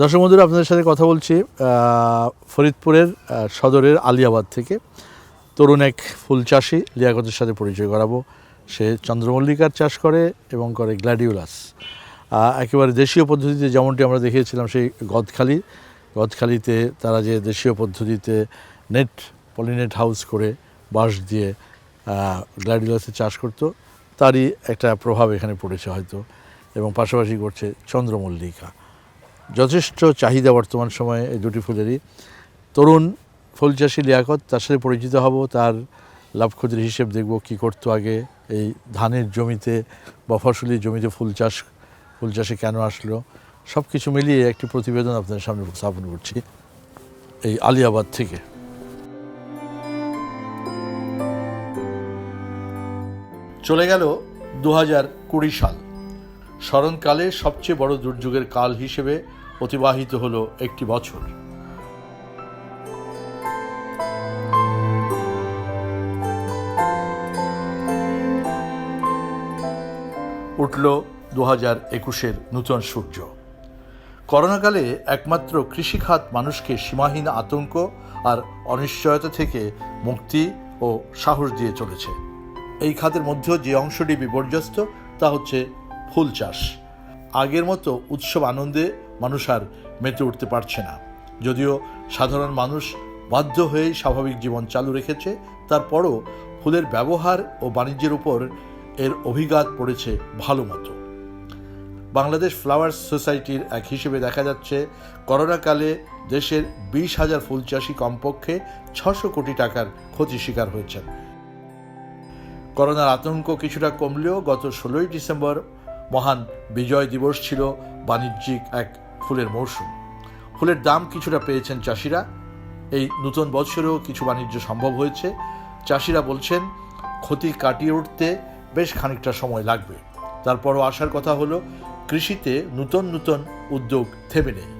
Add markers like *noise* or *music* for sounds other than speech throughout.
দর্শক বন্ধুরা, আপনাদের সাথে কথা বলছি ফরিদপুরের সদরের আলিয়াবাদ থেকে। তরুণ এক ফুল চাষি লিয়াকতের সাথে পরিচয় করাবো। সে চন্দ্রমল্লিকার চাষ করে এবং করে গ্ল্যাডিউলাস একেবারে দেশীয় পদ্ধতিতে যেমনটি আমরা দেখিয়েছিলাম সেই গদখালি, গদখালিতে তারা যে দেশীয় পদ্ধতিতে নেট, পলিনেট হাউস করে বাঁশ দিয়ে গ্ল্যাডিওলাসের চাষ করতো, তারই একটা প্রভাব এখানে পড়েছে হয়তো, এবং পাশাপাশি করছে চন্দ্রমল্লিকা। যথেষ্ট চাহিদা বর্তমান সময়ে এই দুটি ফুলেরই। তরুণ ফুল চাষি লিয়াকত, তার সাথে পরিচিত হব, তার লাভ ক্ষতির হিসেব দেখব কি করতো আগে। এই ধানের জমিতে বা ফসলি জমিতে ফুল চাষ, ফুল চাষে কেন আসলো? সব কিছু মিলিয়ে একটি প্রতিবেদন আপনাদের সামনে উপস্থাপন করছি এই আলিয়াবাদ থেকে। চলে গেল দু হাজার কুড়ি সাল। স্মরণকালে সবচেয়ে বড় দুর্যোগের কাল হিসেবে অতিবাহিত হলো একটি বছর। উঠল দু হাজার একুশের নূতন সূর্য। করোনাকালে একমাত্র কৃষিখাত মানুষকে সীমাহীন আতঙ্ক আর অনিশ্চয়তা থেকে মুক্তি ও সাহস দিয়ে চলেছে। এই খাতের মধ্যেও যে অংশটি বিপর্যস্ত তা হচ্ছে ফুল চাষ। আগের মতো উৎসব আনন্দে মানুষ আর মেতে উঠতে পারছে না। যদিও সাধারণ মানুষ বাধ্য হয়েই স্বাভাবিক জীবন চালু রেখেছে, তারপরও ফুলের ব্যবহার ও বাণিজ্যের উপর এর অভিঘাত পড়েছে ভালো মতো। বাংলাদেশ ফ্লাওয়ার্স সোসাইটির এক হিসেবে দেখা যাচ্ছে, করোনাকালে দেশের বিশ হাজার ফুল চাষি কমপক্ষে ছশো কোটি টাকার ক্ষতি শিকার হয়েছেন। করোনার আতঙ্ক কিছুটা কমলেও গত ষোলোই ডিসেম্বর মহান বিজয় দিবস ছিল বাণিজ্যিক এক ফুলের মৌসুম ফুলের দাম কিছুটা পেয়েছেন চাষিরা। এই নতুন বছরেও কিছু বাণিজ্য সম্ভব হয়েছে। চাষিরা বলছেন, ক্ষতি কাটিয়ে উঠতে বেশ খানিকটা সময় লাগবে। তারপরও আসার কথা হলো, কৃষিতে নতুন নতুন উদ্যোগ থেমে নেই।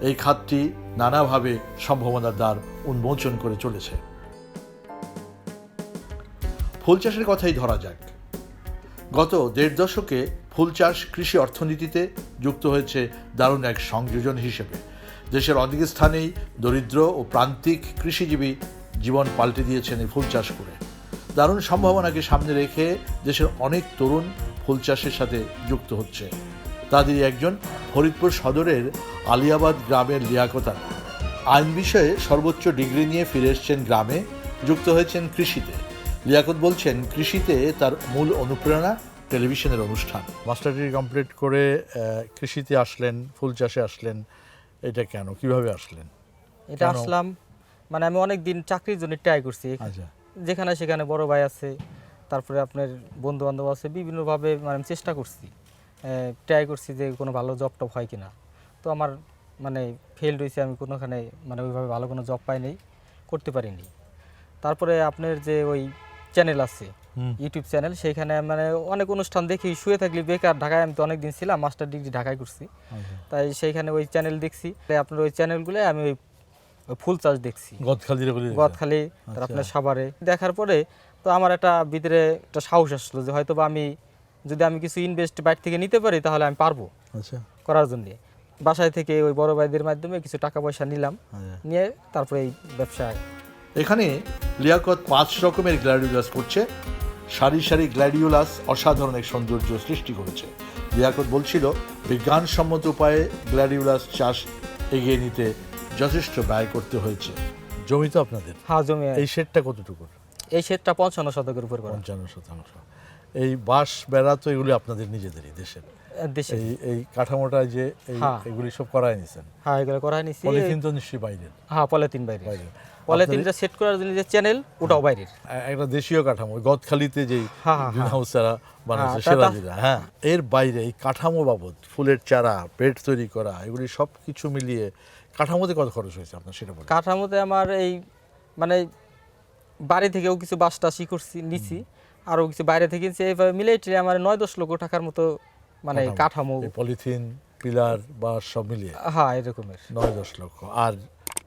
এই খাতটি নানাভাবে সম্ভাবনার দ্বার উন্মোচন করে চলেছে। ফুল চাষের কথাই ধরা যাক। গত দেড় দশকে ফুল চাষ কৃষি অর্থনীতিতে যুক্ত হয়েছে দারুণ এক সংযোজন হিসেবে। দেশের অনেক স্থানেই দরিদ্র ও প্রান্তিক কৃষিজীবী জীবন পাল্টে দিয়েছেন এই ফুল চাষ করে। দারুণ সম্ভাবনাকে সামনে রেখে দেশের অনেক তরুণ ফুল চাষের সাথে যুক্ত হচ্ছে। তাদেরই একজন ফরিদপুর সদরের আলিয়াবাদ গ্রামের লিয়াকত। আইন বিষয়ে সর্বোচ্চ ডিগ্রি নিয়ে ফিরে এসছেন গ্রামে, যুক্ত হয়েছেন কৃষিতে। লিয়াকত বলছেন, কৃষিতে তার মূল অনুপ্রেরণা টেলিভিশনের অনুষ্ঠান। মাস্টার ডিগ্রি কমপ্লিট করে কৃষিতে আসলেন ফুল চাষে আসলেন এটা কেন? কীভাবে আসলেন? এটা আসলাম মানে আমি অনেক দিন চাকরির জন্য ট্রাই করছি। আচ্ছা। যেখানে সেখানে বড় ভাই আছে তারপরে আপনার বন্ধু বান্ধব আছে বিভিন্নভাবে মানে আমি চেষ্টা করছি ট্রাই করছি যে কোনো ভালো জব টপ হয় কিনা। তো আমার মানে ফেল হয়েছে আমি কোনোখানে মানে ওইভাবে ভালো কোনো জব পাইনি করতে পারিনি। তারপরে আপনার যে ওই চ্যানেল আছে। ইউটিউব চ্যানেল সেইখানে মানে অনেক অনুষ্ঠান দেখি শুয়ে থাকলে বেকার ঢাকায় আমি তো অনেক দিন ছিলাম মাস্টার ডিগ্রি ঢাকায় করছি। আচ্ছা। তাই সেইখানে ওই চ্যানেল দেখছি। তাই আপনার ওই চ্যানেলগুলো আমি ওই ফুল চাষ দেখছি। গদখালি তার আচ্ছা। আপনার সাভারে। দেখার পরে তো আমার একটা ভিতরে একটা সাহস আসলো যে হয়তো বা আমি যদি আমি কিছু ইনভেস্ট বাইরে থেকে নিতে পারি তাহলে আমি পারব আচ্ছা। করার জন্য। বাসায় থেকে ওই বড় ভাইদের মাধ্যমে কিছু টাকা পয়সা নিলাম নিয়ে তারপরে এই ব্যবসায় এখানে লিয়াকত পাঁচ রকমের গ্ল্যাডিওলাস করছে। সারি সারি গ্ল্যাডিওলাস অসাধারণ এক সৌন্দর্য সৃষ্টি করেছে। লিয়াকত বলছিল বিজ্ঞানসম্মত উপায়ে গ্ল্যাডিওলাস চাষ এগিয়ে নিতে যথেষ্ট ব্যয় করতে হয়েছে। জমি তো আপনাদের? হ্যাঁ জমি এই শেডটা কতটুকু এই সেটটা পঞ্চান্ন শতকের উপর পঞ্চান্ন শতাংশ। এই বাঁশ বেড়া তো এগুলি আপনাদের নিজেদের দেশের। দেশে এই কাঠামোটা যে হ্যাঁ। এগুলি সব করাই নিছেন। হ্যাঁ এগুলো করা নিছি। পলিথিন তো নিশ্চয়ই বাইরের। হ্যাঁ পলিথিন বাইরের। পলিথিনটা সেট করার জন্য যে চ্যানেল ওটাও বাইরের। একটা দেশীয় কাঠামো গদখালিতে হ্যাঁ, হ্যাঁ, গ্রিন হাউস বানাচ্ছে হ্যাঁ, সেরাজিরা হ্যাঁ এর বাইরে এই কাঠামো বাবদ ফুলের চারা বেড তৈরি করা এগুলি সব কিছু মিলিয়ে কাঠামোতে কত খরচ হয়েছে আপনার সেটা বলুন। কাঠামোতে আমার এই মানে বাড়ি থেকেও কিছু বাস টাসি করছি নিছি। আরও কিছু বাইরে থেকে নিছি এইভাবে টিলে আমার নয় দশ লক্ষ টাকার মতো মানে কাঠামো। পলিথিন পিলার বা সব মিলিয়ে? হ্যাঁ এরকমের। নয় দশ লক্ষ। আর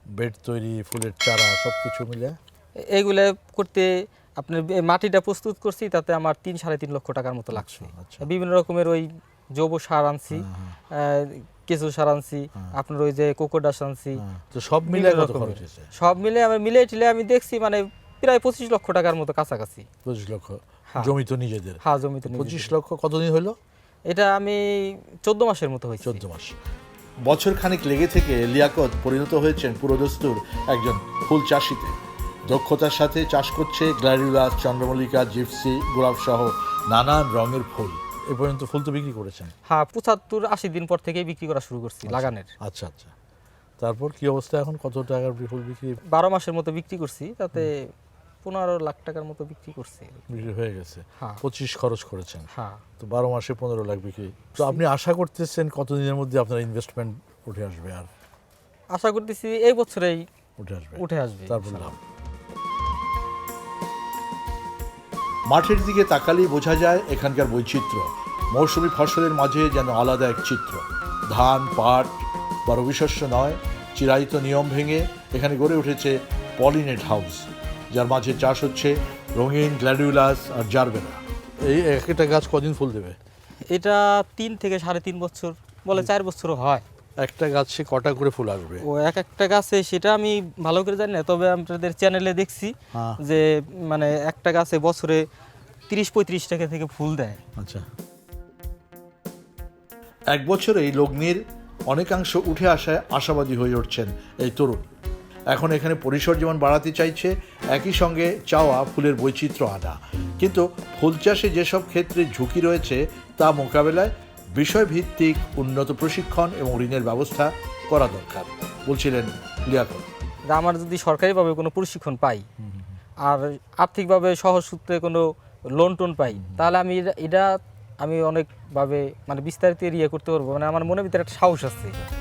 বেড তৈরি ফুলের চারা সব কিছু মিলিয়ে? এ- এইগুলো করতে আপনার মাটিটা প্রস্তুত করছি তাতে আমার তিন সাড়ে তিন লক্ষ টাকার মতো লাগছে। আচ্ছা বিভিন্ন রকমের ওই জৈব সার আনছি হ্যাঁ, আহ, কেঁচু সার আনছি আপনার ওই যে কোকোডাস আনছি। হ্যাঁ, সব মিলে সব মিলে আমি মিলে টিলে আমি দেখছি মানে প্রায় পঁচিশ লক্ষ টাকার মতো কাছাকাছি। পঁচিশ লক্ষ। হ্যাঁ। জমি তো নিজেদের। হ্যাঁ জমিতে নিজেদের। পঁচিশ লক্ষ কতদিন হলো এটা আমি চোদ্দ মাসের মতো হয়েছে। চোদ্দ মাস। বছর খানিক লেগে থেকে লিয়াকত পরিণত হয়েছেন পুরোদস্তুর একজন ফুল চাষিতে। দক্ষতার সাথে চাষ করছে গ্ল্যাডিউলাস চন্দ্রমল্লিকা জিপসি গোলাপ সহ নানান রঙের ফুল। এ পর্যন্ত ফুল তো বিক্রি করেছেন? হ্যাঁ পঁচাত্তর আশি দিন পর থেকেই বিক্রি করা শুরু করছি লাগানের। আচ্ছা আচ্ছা। তারপর কি অবস্থা এখন? কত টাকার ফুল বিক্রি? বারো মাসের মতো বিক্রি করছি তাতে পনেরো লাখ টাকার মতো বিক্রি করছে। বিক্রি হয়ে গেছে। হ্যাঁ। পঁচিশ খরচ করেছেন। হ্যাঁ। তো বারো মাসে পনেরো লাখ বিক্রি। তো আপনি আশা করতেছেন কতদিনের মধ্যে আপনার ইনভেস্টমেন্ট উঠে আসবে আর? আশা করতেছি এই বছরেই উঠে আসবে। উঠে আসবে তারপর লাভ। মাঠের দিকে তাকালেই বোঝা যায় এখানকার বৈচিত্র্য। মৌসুমি ফসলের মাঝে যেন আলাদা এক চিত্র। ধান পাট বা রবি শস্য নয় চিরায়িত নিয়ম ভেঙে এখানে গড়ে উঠেছে পলিনেট হাউস। যার মাঝে চাষ হচ্ছে রঙিন গ্ল্যাডিউলাস আর জারবেরা। এই এক একটা গাছ কদিন ফুল দেবে? এটা তিন থেকে সাড়ে তিন বছর বলে চার বছরও হয়। একটা গাছে কটা করে ফুল আসবে? ও এক একটা গাছে সেটা আমি ভালো করে জানি না তবে আপনাদের চ্যানেলে দেখছি হ্যাঁ। যে মানে একটা গাছে বছরে তিরিশ পঁয়ত্রিশ টাকা থেকে ফুল দেয়। আচ্ছা। এক বছরেই লগ্নির অনেকাংশ উঠে আসায় আশাবাদী হয়ে উঠছেন এই তরুণ। এখন এখানে পরিসর যেমন বাড়াতে চাইছে, একই সঙ্গে চাওয়া ফুলের বৈচিত্র্য আনা। কিন্তু ফুল চাষে যেসব ক্ষেত্রে ঝুঁকি রয়েছে, তা মোকাবেলায় বিষয়ভিত্তিক উন্নত প্রশিক্ষণ এবং ঋণের ব্যবস্থা করা দরকার, বলছিলেন লিয়াকত। আমার যদি সরকারিভাবে কোনো প্রশিক্ষণ পাই, আর আর্থিকভাবে সহজ সূত্রে কোনো লোন টোন পাই, তাহলে আমি এটা- এটা আমি অনেকভাবে মানে বিস্তারিত ইয়ে করতে পারব। মানে আমার মনের ভিতরে একটা সাহস আছে।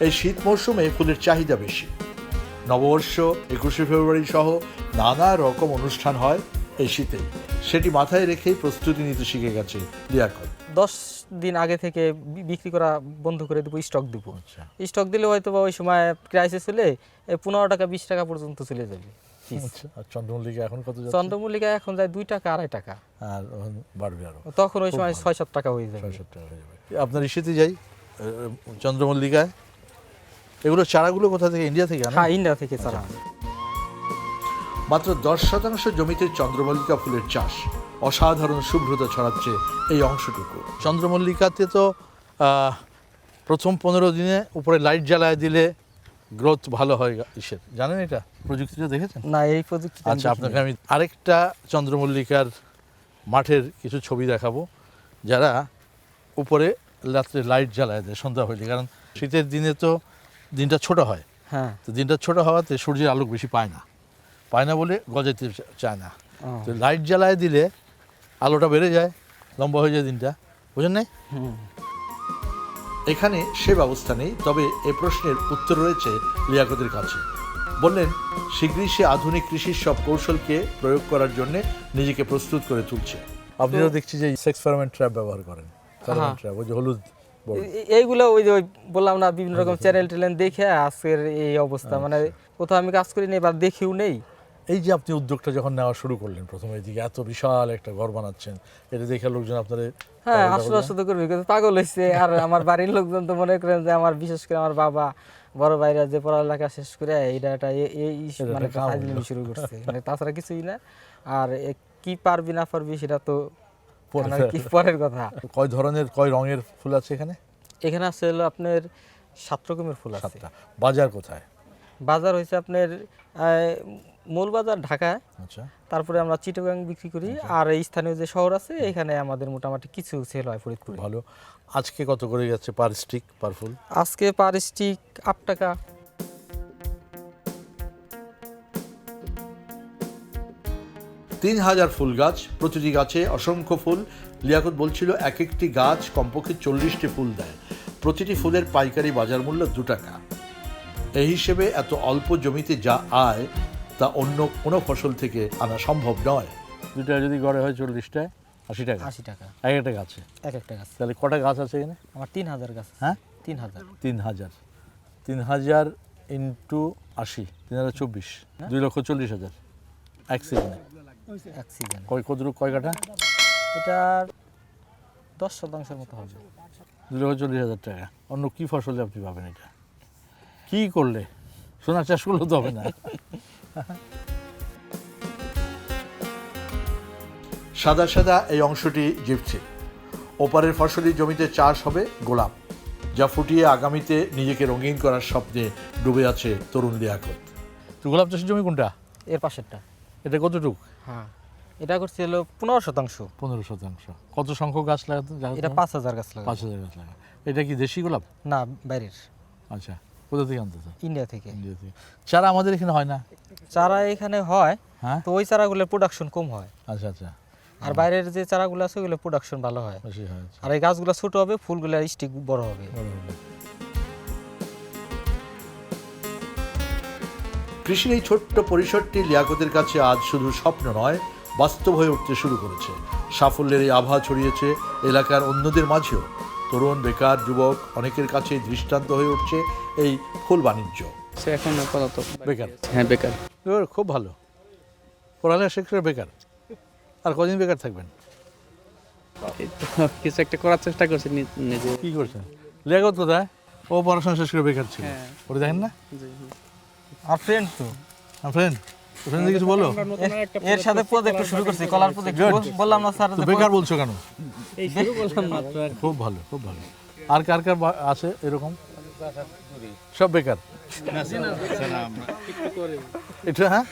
এই শীত মরশুমে ফুলের চাহিদা বেশি। নববর্ষ একুশে ফেব্রুয়ারি সহ নানা রকম অনুষ্ঠান হয় এই শীতে। সেটি মাথায় রেখেই প্রস্তুতি নিতে শিখে গেছে লিয়াকত দশ দিন আগে থেকে বিক্রি করা বন্ধ করে দেবো স্টক দেবো। আচ্ছা। স্টক দিলে হয়তো বা ওই সময় ক্রাইসিস হলে পনেরো টাকা বিশ টাকা পর্যন্ত চলে যাবে। আচ্ছা চন্দ্রমল্লিকা এখন কত চন্দ্রমল্লিকা এখন যায় দুই টাকা আড়াই টাকা। আর বাড়বে আরও। তখন ওই সময় ছয় সাত টাকা হয়ে যাবে। ছয় সাত টাকা হয়ে যাবে। আপনার ইস্যুতে যাই চন্দ্রমল্লিকায়? এগুলো চারাগুলো কোথা থেকে? ইন্ডিয়া থেকে হ্যাঁ ইন্ডিয়া থেকে ছাড়া মাত্র দশ শতাংশ জমিতে চন্দ্রমল্লিকা ফুলের চাষ। অসাধারণ শুভ্রতা ছড়াচ্ছে এই অংশটুকু। চন্দ্রমল্লিকাতে তো প্রথম পনেরো দিনে উপরে লাইট জ্বালায় দিলে গ্রোথ ভালো হয় ইসের। জানেন এটা? প্রযুক্তিটা দেখেছেন? না এই প্রযুক্তি আচ্ছা আপনাকে আমি আরেকটা চন্দ্রমল্লিকার মাঠের কিছু ছবি দেখাবো যারা উপরে রাত্রে লাইট জ্বালায় দেয় সন্ধ্যা হইলে। কারণ শীতের দিনে তো দিনটা ছোট হয়। হ্যাঁ। তো দিনটা ছোট হওয়াতে সূর্যের আলোক বেশি পায় না। পায় না বলে গজাতে চায় না। তো লাইট জ্বালায় দিলে আলোটা বেড়ে যায় লম্বা হয়ে যায় দিনটা। বুঝেন নাই? এখানে সে ব্যবস্থা নেই তবে এ প্রশ্নের উত্তর রয়েছে লিয়াকতের কাছে। বললেন শীঘ্রই সে আধুনিক কৃষির সব কৌশলকে প্রয়োগ করার জন্য নিজেকে প্রস্তুত করে তুলছে। আপনিও দেখছি যে সেক্স ফার্মেন্ট ট্র্যাপ ব্যবহার করেন। হ্যাঁ। ট্র্যাপ ওই যে হলুদ এইগুলো ওই যে বললাম না বিভিন্ন রকম চ্যানেল টেনেল দেখে আজকের এই অবস্থা। মানে কোথাও আমি কাজ করি নেই বা দেখিও নেই। এই যে আপনি উদ্যোগটা যখন নেওয়া শুরু করলেন প্রথমে এদিকে এত বিশাল একটা ঘর বানাচ্ছেন এটা দেখে লোকজন আপনাদের হ্যাঁ আসলে আসলে করবি? কিন্তু পাগল হয়েছে আর আমার বাড়ির লোকজন তো মনে করেন যে আমার বিশেষ করে আমার বাবা বড় ভাইরা যে পড়ালেখা শেষ করে এটা একটা এই মানে। শুরু করছে। মানে তাছাড়া কিছুই না। আর কি পারবি না পারবি সেটা তো পরের কথা? কয় ধরনের কয় রঙের ফুল আছে এখানে? এখানে আছে হলো আপনার সাত রকমের ফুল আছে। বাজার কোথায়? বাজার হয়েছে আপনার মূল বাজার ঢাকায় আচ্ছা। তারপরে আমরা চিটাগাং বিক্রি করি। আর এই স্থানীয় যে শহর আছে এখানে আমাদের মোটামুটি কিছু সেল হয় ফরিদপুরে। ভালো। আজকে কত করে যাচ্ছে পার স্টিক পার ফুল? আজকে পার স্টিক আট টাকা। তিন হাজার ফুল গাছ প্রতিটি গাছে অসংখ্য ফুল। লিয়াকত বলছিল এক একটি গাছ কমপক্ষে চল্লিশটি ফুল দেয়। প্রতিটি ফুলের পাইকারি বাজার মূল্য দু টাকা। এই হিসেবে এত অল্প জমিতে যা আয় তা অন্য কোনো ফসল থেকে আনা সম্ভব নয়। দুটা যদি গড়ে হয় চল্লিশটায় আশি টাকা। আশি টাকা। এক একটা গাছে? এক একটা গাছ। তাহলে কটা গাছ আছে এখানে? আমার তিন হাজার গাছ হ্যাঁ? তিন হাজার তিন হাজার তিন হাজার ইন্টু আশি তিন হাজার চব্বিশ দুই লক্ষ চল্লিশ হাজার। এক সিজনে এক সিজন কয় কত কয় কাঠা? এটার দশ শতাংশের মতো হবে। দু লক্ষ চল্লিশ হাজার টাকা। অন্য কী ফসলে আপনি পাবেন এটা? কী করলে? সোনা চাষ করলে তো হবে না। সাদা সাদা এই অংশটি জিপছে। ওপারের ফসলি জমিতে চাষ হবে গোলাপ যা ফুটিয়ে আগামীতে নিজেকে রঙিন করার স্বপ্নে ডুবে আছে তরুণ লিয়াকত তো গোলাপ চাষের জমি কোনটা? এর পাশেরটা। এটা কতটুক? হ্যাঁ। এটা করছি হলো পনেরো শতাংশ। পনেরো শতাংশ। কত সংখ্যক গাছ লাগাতে এটা পাঁচ হাজার গাছ লাগা পাঁচ হাজার গাছ লাগা এটা কি দেশি গোলাপ? না বাইরের। আচ্ছা কোথা থেকে আনতেছে ইন্ডিয়া থেকে। ইন্ডিয়া থেকে। চারা আমাদের এখানে হয় না? চারা এখানে হয় হ্যাঁ। তো ওই চারাগুলোর প্রোডাকশন কম হয়। আচ্ছা আচ্ছা। আর বাইরের যে চারাগুলো আছে ওগুলো প্রোডাকশন ভালো হয়। বেশি আচ্ছা। আর এই গাছগুলো ছোট হবে ফুলগুলো স্টিক বড় হবে। বড় হবে। কৃষির এই ছোট্ট পরিসরটি লিয়াকতের কাছে আজ শুধু স্বপ্ন নয় বাস্তব হয়ে উঠতে শুরু করেছে। সাফল্যের এই আভা ছড়িয়েছে এলাকার অন্যদের মাঝেও। তরুণ বেকার যুবক অনেকের কাছে দৃষ্টান্ত হয়ে উঠছে এই ফুল বাণিজ্য। সে এখন আপাতত বেকার। হ্যাঁ বেকার। খুব ভালো। পড়ালেখা শেষ করে বেকার। আর কদিন বেকার থাকবেন? কিছু একটা করার চেষ্টা করছি নিজে। কি করছেন? লিয়াকত কোথায়? ও পড়াশোনা শেষ করে বেকার ছিল। হ্যাঁ। ওটা দেখেন না। আর ফ্রেন্ড তো। ফ্রেন্ড ফ্রেন্ড কিছু বলো? এর সাথে প্রজেক্ট শুরু করছি কলার প্রজেক্ট বললাম না স্যার বেকার বলছো কেন? এই শুরু করলাম মাত্র খুব ভালো খুব ভালো। আর কার কার আছে এরকম? সব বেকার। এটা হ্যাঁ?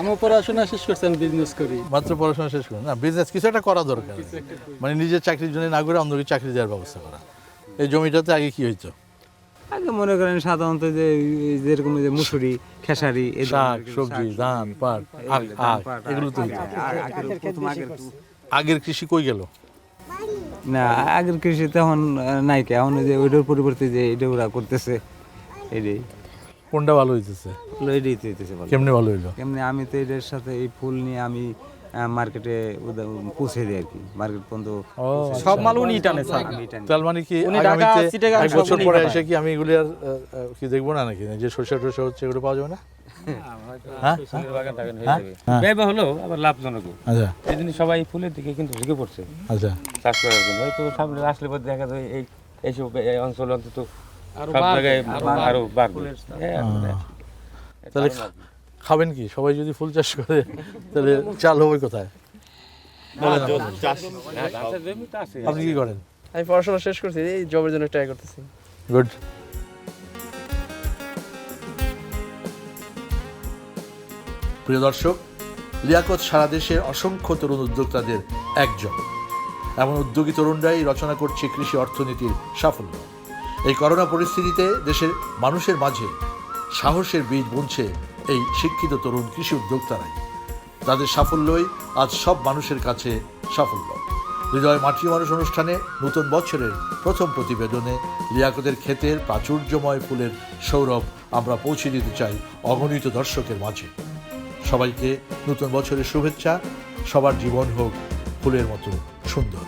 আমার পড়াশোনা শেষ করছি আমি বিজনেস করি। মাত্র পড়াশোনা শেষ করে। না বিজনেস কিছু একটা করা দরকার। মানে নিজের চাকরির জন্য না করে অন্যকে চাকরি দেওয়ার ব্যবস্থা করা। এই জমিটাতে আগে কি হইতো? আগে মনে করেন সাধারণত যে যেরকম যে মুসুরি খেসারি এই শাক সবজি ধান পাট এগুলো তো আগের কৃষি কই? গেল? না আগের কৃষি তখন নাই কে এখন ওই যে ওইটার পরিবর্তে যে এটা ওরা করতেছে এটাই কোনটা ভালো হইতেছে? কেমনে ভালো হইল? কেমনি আমি তো এটার সাথে এই ফুল নিয়ে আমি মার্কেটে পৌঁছে দিই আর কি। মার্কেট পর্যন্ত সব মাল উনি টানে স্যার। আমি টানি। তার মানে কি উনি ঢাকা, চিটাগাং এক বছর পরে এসে কি আমি এগুলি আর কি দেখব না নাকি? যে সরষে টরষে হচ্ছে এগুলো পাওয়া যাবে না? *laughs* হ্যাঁ? হ্যাঁ? হ্যাঁ। ব্যয়বা হলো আবার লাভজনক আচ্ছা। এই জন্য সবাই ফুলের দিকে কিন্তু ঝুঁকে পড়ছে। আচ্ছা। চাষ করার জন্য। হয়তো সামনে আসলে পর দেখা যায় এই এইসব এই অঞ্চলে অন্তত সব জায়গায় আরও বাড়বে। হ্যাঁ, তাহলে খাবেন কি? সবাই যদি ফুল চাষ করে তাহলে চাল হবে কোথায়? আপনি। আপনি কি করেন? আমি পড়াশোনা শেষ করছি এই জবের জন্য ট্রাই করতেছি। গুড প্রিয় দর্শক লিয়াকত সারা দেশের অসংখ্য তরুণ উদ্যোক্তাদের একজন। এমন উদ্যোগী তরুণরাই রচনা করছে কৃষি অর্থনীতির সাফল্য। এই করোনা পরিস্থিতিতে দেশের মানুষের মাঝে সাহসের বীজ বুনছে এই শিক্ষিত তরুণ কৃষি উদ্যোক্তারাই। তাদের সাফল্যই আজ সব মানুষের কাছে সাফল্য। হৃদয় মাটি মানুষ অনুষ্ঠানে নতুন বছরের প্রথম প্রতিবেদনে লিয়াকতের ক্ষেতের প্রাচুর্যময় ফুলের সৌরভ আমরা পৌঁছে দিতে চাই অগণিত দর্শকের মাঝে। সবাইকে নতুন বছরের শুভেচ্ছা, সবার জীবন হোক ফুলের মতো সুন্দর।